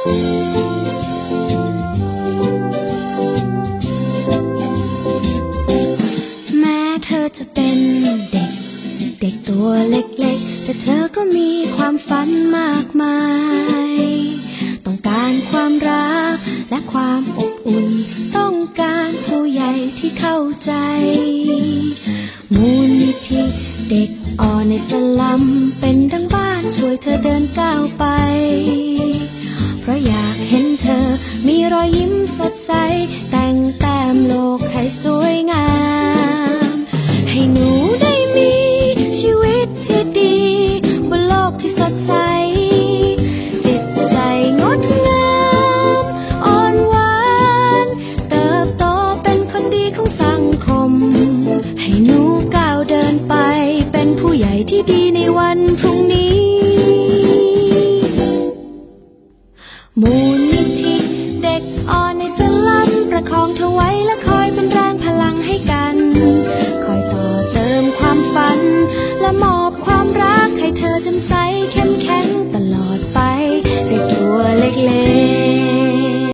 แม้เธอจะเป็นเด็ก เด็กตัวเล็กๆ แต่เธอก็มีความฝันมากมาย ต้องการความรักและความอบอุ่น ต้องการผู้ใหญ่ที่เข้าใจ มูนิธิเด็กอในสลัมเป็นดั้งบ้านช่วยเธอเดินก้าวไป มีรอยยิ้มสดใส แต่งแต้มโลกให้สวยงาม ให้หนูได้มีชีวิตที่ดีบนโลกที่สดใส จิตใจงดงาม อ่อนหวาน เติบโตเป็นคนดีของสังคม ให้หนูก้าวเดินไป เป็นผู้ใหญ่ที่ดีในวันพรุ่งนี้ มูลนิธิ